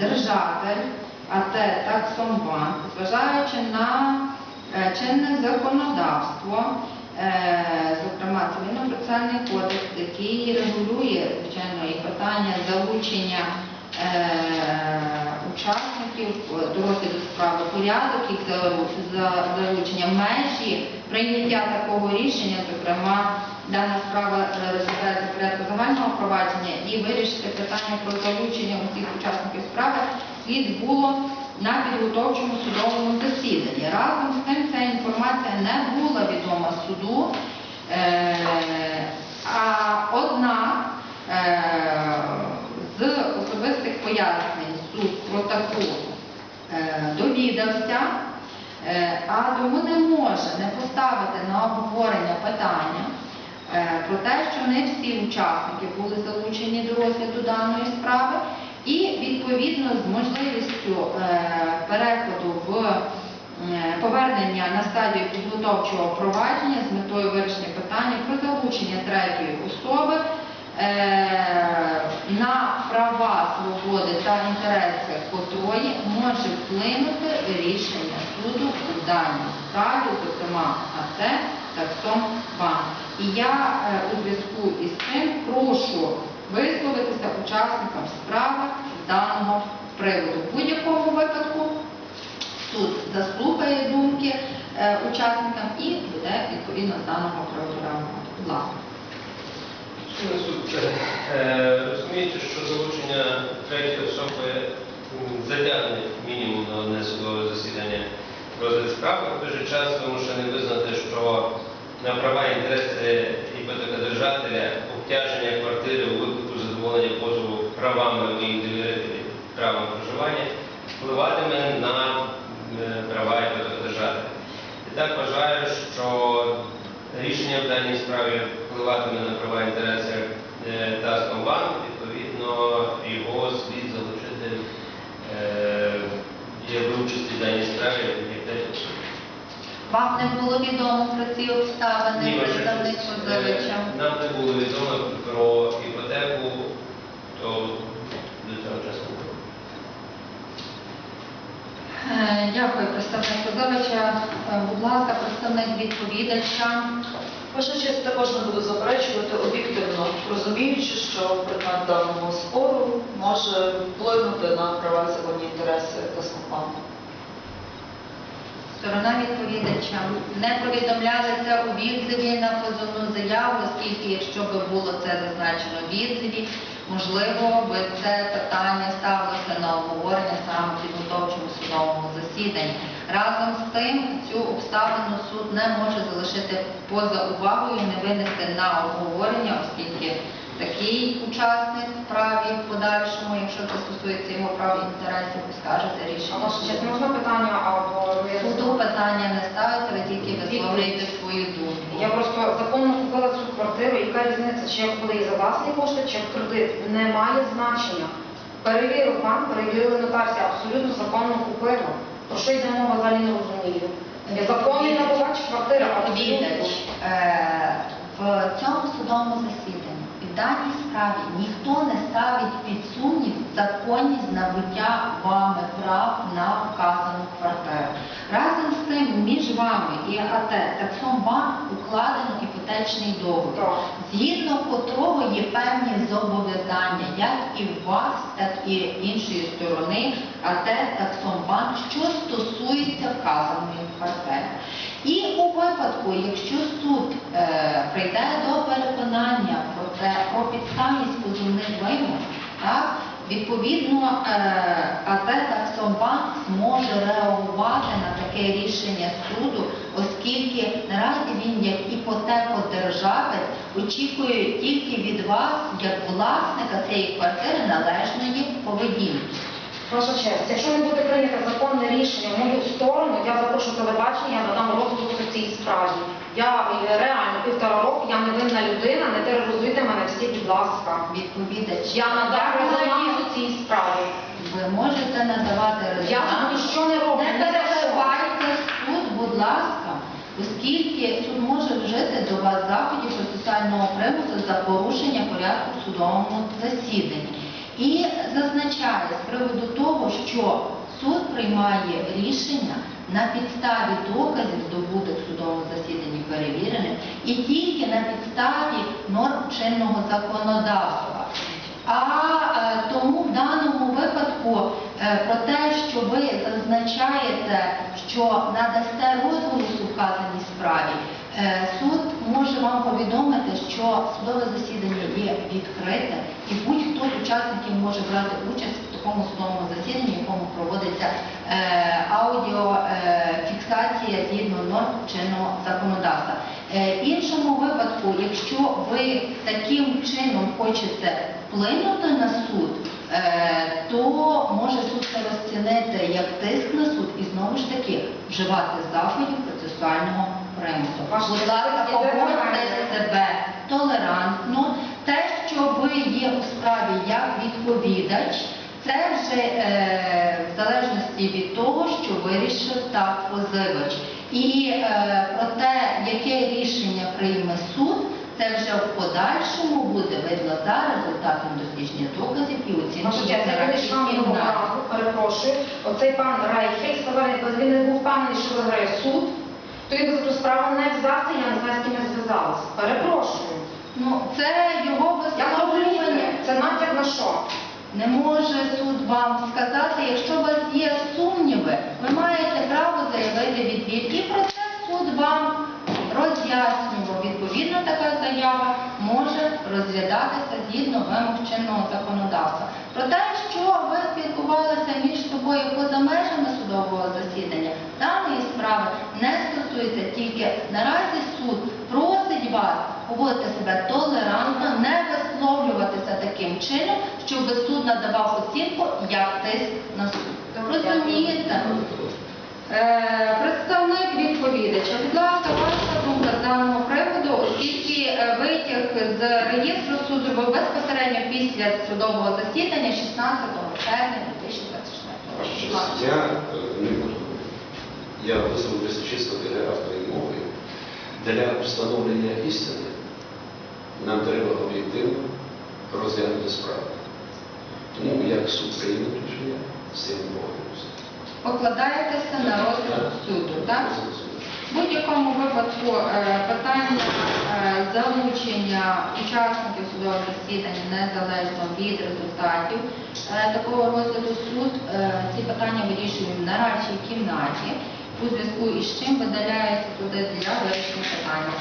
держатель, АТ Таксомбанк, зважаючи на е, чинне законодавство, е, зокрема Цивільно-процесуальний кодекс, який регулює, звичайно, і питання залучення е, учасників до розгляду справи, порядок їх залучення, межі прийняття такого рішення, зокрема, дана справа е, розглядається порядку загального провадження і вирішити питання про залучення усіх учасників справи слід було на підготовчому судовому засіданні. Разом з тим ця інформація не була відома суду, е, а однак е, з особистих пояснень суд про е, довідався, е, а тому не може не поставити на обговорення питання е, про те, що не всі учасники були залучені до розгляду даної справи, і відповідно з можливістю переходу в повернення на стадію підготовчого провадження з метою вирішення питання про залучення третьої особи на права, свободи та інтереси котрої може вплинути рішення суду у даній справі, зокрема АТ Таксом Банк. І я е, у зв'язку із цим прошу висловитися учасникам справи даного приводу. В будь-якому випадку суд заслухає думки е, учасникам і буде відповідно з даного приводу реагувати. Будь ласка. Е, розумієте, що залучення третьої особи затягне мінімум на одне судове засідання розгляд справи. В той же час вимушений визнати, що на права і інтереси іпотекодержателя обтяження квартири у випадку задоволення позову правами моїх довірителів правом проживання впливатиме на е, права іпотекодержателя. І так вважаю, що рішення в даній справі впливатиме на права і інтереси е, Таскомбанк, відповідно, його слід залучити е, в участі в даній справі як третя. Вам не було відомо про ці обставини Ні, представник позивача? е, Нам не було відомо про іпотеку, то до цього часу Дякую, представник позивача. Будь ласка, представник відповідача. Ваша честь також не буду заперечувати об'єктивно, розуміючи, що предмет даного спору може вплинути на права законні інтереси Таскомбанку. Сторона відповідача не повідомлялися у відзиві на позовну заяву, оскільки якщо би було це зазначено в відзиві, можливо би це питання ставилося на обговорення саме в підготовчому судовому засіданні. Разом з тим цю обставину суд не може залишити поза увагою, не винести на обговорення, оскільки такий учасник в справі в подальшому, якщо це стосується його прав і інтересів, скаже це рішення. ваша можна питання або Суду питання не ставиться, ви тільки висловлюєте свою думку. Я просто законно купила цю квартиру, яка різниця, чи я купила її за власні кошти, чи в кредит. Не має значення. Перевірив банк, перевірили нотарці, абсолютно законно купила. Про що йде мова, взагалі не розумію. Я законний набувач квартири, абсолютно. Відповідач, е, в цьому судовому засіданні і в даній справі ніхто не ставить під сумнів законність набуття вами прав на вказану квартиру. Разом з тим, між вами і АТ Таксомбанк укладено іпотечний договір. Так. Згідно котрого є певні зобов'язання, як і в вас, так і іншої сторони, АТ Таксомбанк, що стосується вказаної квартири. І у випадку, якщо суд е, прийде до переконання про те, про підставність позовних вимог, так, відповідно е, АТ Таксомбанк зможе реагувати на таке рішення суду, оскільки наразі він як іпотекодержавець очікує тільки від вас, як власника цієї квартири, належної поведінки. Ваша честь, якщо не буде прийнято законне рішення в мою сторону, я запрошу телебачення, я надам розвиток у цій справі. Я е, реально півтора року, я невинна людина, не тероризуйте мене всі, будь ласка. Відповідач, Я надам резонанс у цій справі. ви можете надавати Я результат. тут що не роблю. Не перебивайте суд, будь ласка, оскільки суд може вжити до вас заходів процесуального примусу за порушення порядку в судовому засіданні. І зазначає з приводу того, що суд приймає рішення на підставі доказів, здобутих в судовому засіданні перевірених, і тільки на підставі норм чинного законодавства. А е, тому в даному випадку е, про те, що ви зазначаєте, що надасте розголос у вказаній справі, е, суд може вам повідомити, що судове засідання є відкрите, і будь-хто з учасників може брати участь в такому судовому засіданні, в якому проводиться е, аудіофіксація згідно норм чинного законодавства. Е, іншому випадку, якщо ви таким чином хочете вплинути на суд, е, то може суд це розцінити як тиск на суд і знову ж таки вживати заходів процесуального примусу. Будь ласка, поводьте себе толерантно. Те, що ви є у справі як відповідач, це вже е, в залежності від того, що вирішив так позивач. І е, про те, яке рішення прийме суд, це вже в подальшому буде видно за результатом дослідження доказів і оцінки перепрошую, оцей пан Райфель сказав, якби він не був впевнений, що виграє суд, то ту справу не взявся, я не знаю, з ким я зв'язалася. Перепрошую. Ну, це його висловлювання. це натяк на що? Не може суд вам сказати, якщо у вас є сумніви, ви маєте право заявити відвід. І про це суд вам роз'яснював. Відповідно, така заява може розглядатися згідно вимог чинного законодавства. Про те, що ви спілкувалися між собою поза межами судового засідання, даної справи не стосується тільки наразі суд просить вас поводити себе толерантно, не висловлюватися таким чином, щоб суд надавав оцінку як тиск на суд. Розумієте? Е, Представник відповідача, будь ласка, ваша думка з даного приводу, оскільки е, витяг з реєстру суд зробив безпосередньо після судового засідання 16 червня 2024 Ваша року. я е. Я висловлюся чисто для авторів мови. Для встановлення істини нам треба об'єктивно розглянути справу. Тому як суд прийме рішення, з цим погодимося. Покладаєтеся на розгляд суду, так? В будь-якому випадку е, питання е, залучення учасників судового засідання незалежно від результатів е, такого розгляду суд ці питання вирішує в нарадчій кімнаті, у зв'язку із чим видаляється туди для вирішення питання.